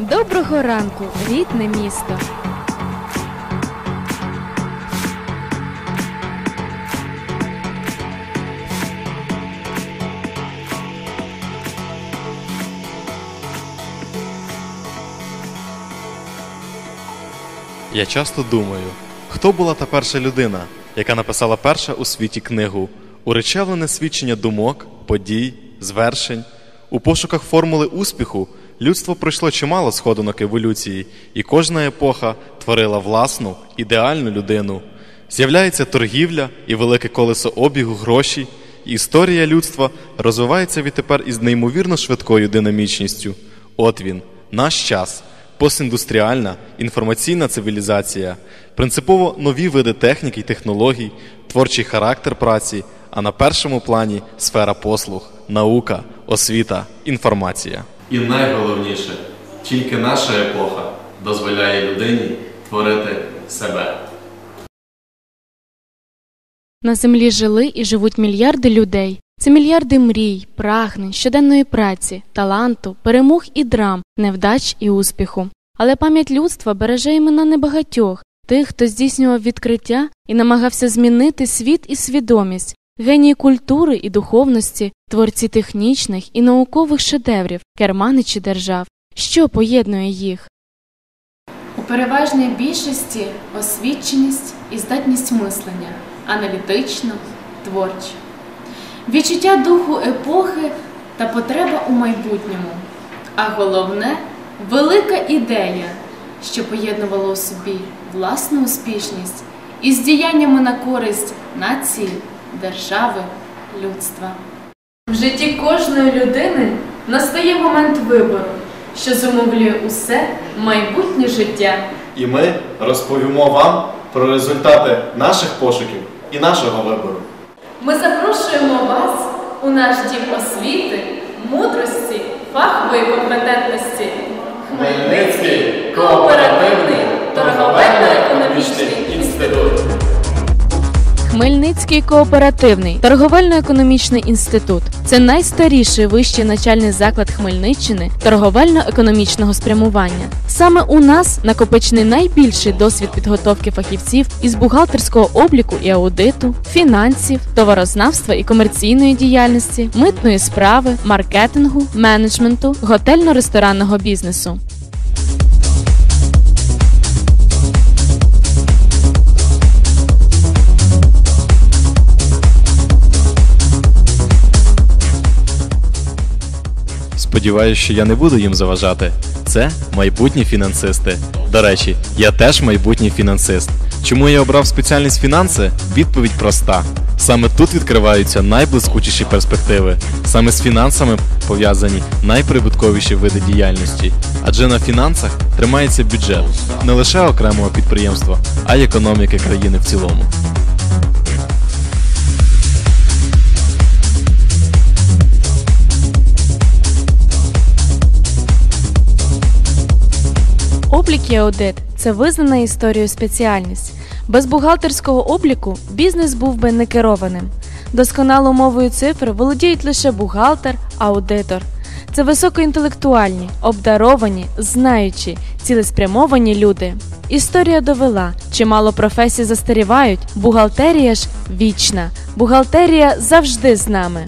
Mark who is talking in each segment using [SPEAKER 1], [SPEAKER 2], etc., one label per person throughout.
[SPEAKER 1] Доброго ранку, рідне місто.
[SPEAKER 2] Я часто думаю, хто була та перша людина, яка написала перша у світі книгу, уречевлене свідчення думок, подій, звершень. У пошуках формули успіху людство пройшло чимало сходинок еволюції, і кожна епоха творила власну, ідеальну людину. З'являється торгівля і велике колесо обігу грошей, і історія людства розвивається відтепер із неймовірно швидкою динамічністю. От він, наш час постіндустріальна інформаційна цивілізація, принципово нові види техніки й технологій, творчий характер праці, а на першому плані сфера послуг, наука, освіта, інформація. І найголовніше, тільки наша епоха дозволяє людині творити себе.
[SPEAKER 1] На землі жили і живуть мільярди людей. Це мільярди мрій, прагнень, щоденної праці, таланту, перемог і драм, невдач і успіху. Але пам'ять людства береже імена небагатьох, тих, хто здійснював відкриття і намагався змінити світ і свідомість, генії культури і духовності, творці технічних і наукових шедеврів, керманичі держав. Що поєднує їх?
[SPEAKER 3] У переважній більшості освіченість і здатність мислення, аналітично, творча, відчуття духу епохи та потреба у майбутньому, а головне велика ідея, що поєднувала у собі власну успішність із діяннями на користь нації, держави, людства. Житті кожної людини настає момент вибору, що зумовлює усе майбутнє життя.
[SPEAKER 2] І ми розповімо вам про результати наших пошуків і нашого вибору.
[SPEAKER 3] Ми запрошуємо вас у наш дім освіти, мудрості, фахової компетентності.
[SPEAKER 2] Хмельницький
[SPEAKER 3] кооперативний торговельно-економічний інститут.
[SPEAKER 1] Хмельницький кооперативний торговельно-економічний інститут це найстаріший вищий навчальний заклад Хмельниччини торговельно-економічного спрямування. Саме у нас накопичений найбільший досвід підготовки фахівців із бухгалтерського обліку і аудиту, фінансів, товарознавства і комерційної діяльності, митної справи, маркетингу, менеджменту, готельно-ресторанного бізнесу.
[SPEAKER 2] Сподіваюсь, що я не буду їм заважати. Це майбутні фінансисти. До речі, я теж майбутній фінансист. Чому я обрав спеціальність фінанси? Відповідь проста. Саме тут відкриваються найблискучіші перспективи. Саме з фінансами пов'язані найприбутковіші види діяльності. Адже на фінансах тримається бюджет не лише окремого підприємства, а й економіки країни в цілому.
[SPEAKER 1] Облік і аудит це визнана історією спеціальність. Без бухгалтерського обліку бізнес був би не керованим. Досконалою мовою цифр володіють лише бухгалтер, аудитор. Це високоінтелектуальні, обдаровані, знаючі, цілеспрямовані люди. Історія довела, чимало професій застарівають, бухгалтерія ж вічна. Бухгалтерія завжди з нами.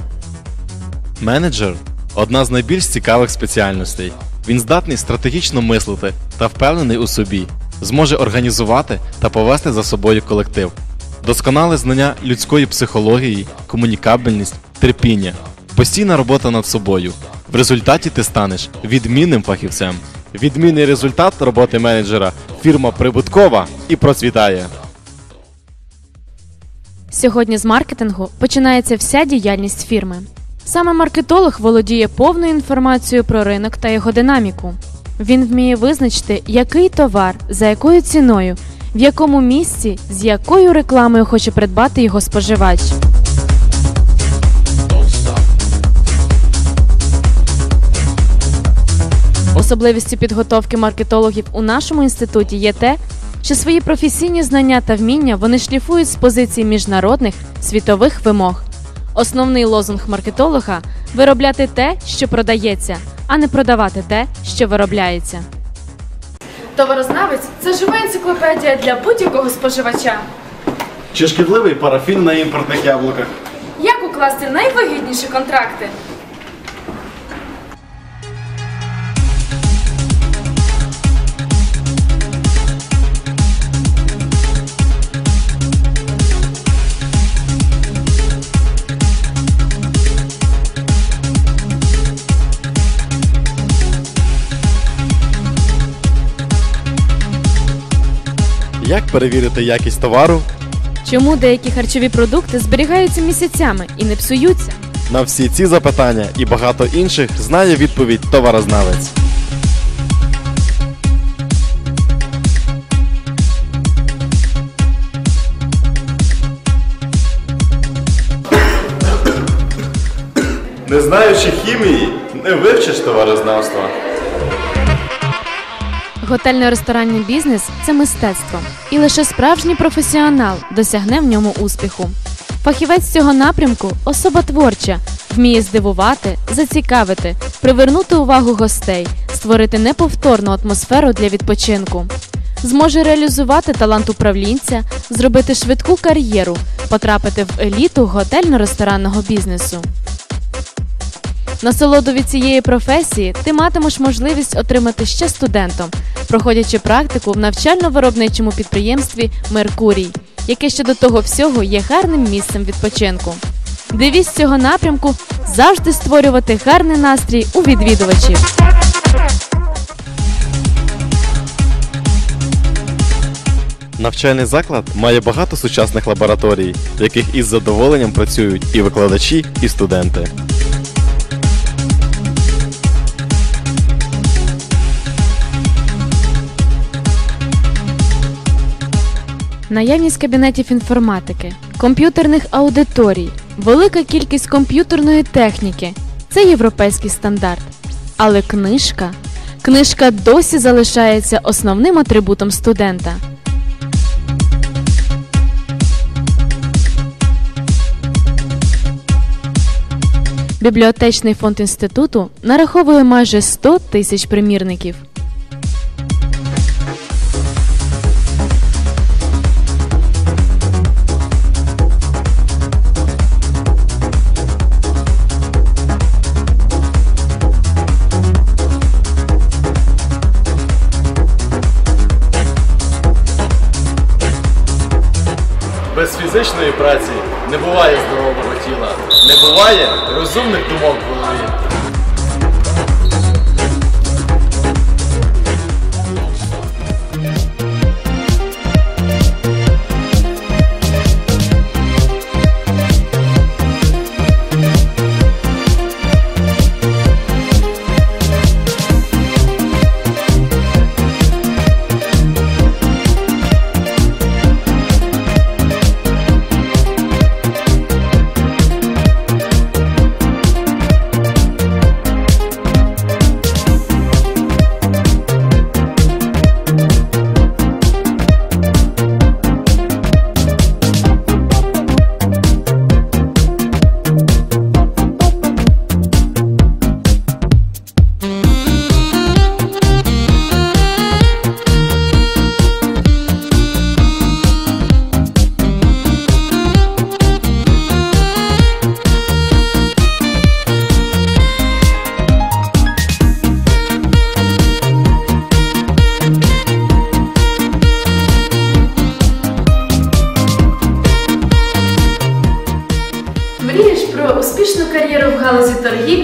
[SPEAKER 2] Менеджер одна з найбільш цікавих спеціальностей. Він здатний стратегічно мислити та впевнений у собі, зможе організувати та повести за собою колектив, досконале знання людської психології, комунікабельність, терпіння, постійна робота над собою. В результаті ти станеш відмінним фахівцем. Відмінний результат роботи менеджера фірма прибуткова і процвітає.
[SPEAKER 1] Сьогодні з маркетингу починається вся діяльність фірми. Саме маркетолог володіє повною інформацією про ринок та його динаміку. Він вміє визначити, який товар, за якою ціною, в якому місці, з якою рекламою хоче придбати його споживач. Особливістю підготовки маркетологів у нашому інституті є те, що свої професійні знання та вміння вони шліфують з позиції міжнародних світових вимог. Основний лозунг маркетолога виробляти те, що продається, а не продавати те, що виробляється.
[SPEAKER 3] Товарознавець це жива енциклопедія для будь-якого споживача.
[SPEAKER 2] Чи шкідливий парафін на імпортних яблуках?
[SPEAKER 3] Як укласти найвигідніші контракти?
[SPEAKER 2] Як перевірити якість товару?
[SPEAKER 1] Чому деякі харчові продукти зберігаються місяцями і не псуються?
[SPEAKER 2] На всі ці запитання і багато інших знає відповідь товарознавець. Не знаючи хімії, не вивчиш товарознавства.
[SPEAKER 1] Готельно-ресторанний бізнес це мистецтво, і лише справжній професіонал досягне в ньому успіху. Фахівець цього напрямку особа творча, вміє здивувати, зацікавити, привернути увагу гостей, створити неповторну атмосферу для відпочинку. Зможе реалізувати талант управлінця, зробити швидку кар'єру, потрапити в еліту готельно-ресторанного бізнесу. Насолоду від цієї професії ти матимеш можливість отримати ще студентом, проходячи практику в навчально-виробничому підприємстві Меркурій, яке ще до того всього є гарним місцем відпочинку. Девіз цього напрямку завжди створювати гарний настрій у відвідувачів.
[SPEAKER 2] Навчальний заклад має багато сучасних лабораторій, в яких із задоволенням працюють і викладачі, і студенти.
[SPEAKER 1] Наявність кабінетів інформатики, комп'ютерних аудиторій, велика кількість комп'ютерної техніки це європейський стандарт. Але книжка, книжка досі залишається основним атрибутом студента. Бібліотечний фонд інституту нараховує майже 100 тисяч примірників.
[SPEAKER 2] Фізичної праці не буває здорового тіла, не буває розумних думок в голові.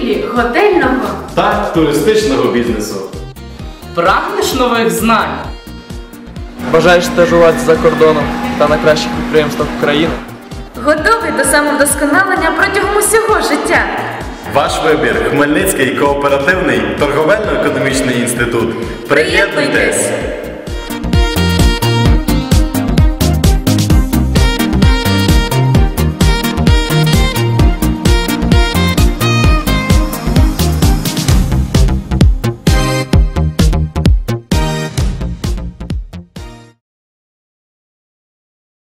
[SPEAKER 3] Торгівлі, готельного?
[SPEAKER 2] та туристичного бізнесу.
[SPEAKER 4] Прагнеш нових знань?
[SPEAKER 5] Бажаєш стажувати за кордоном та на кращих підприємствах України?
[SPEAKER 3] Готовий до самовдосконалення протягом усього життя?
[SPEAKER 2] Ваш вибір Хмельницький кооперативний торговельно-економічний інститут. Приєднуйтесь!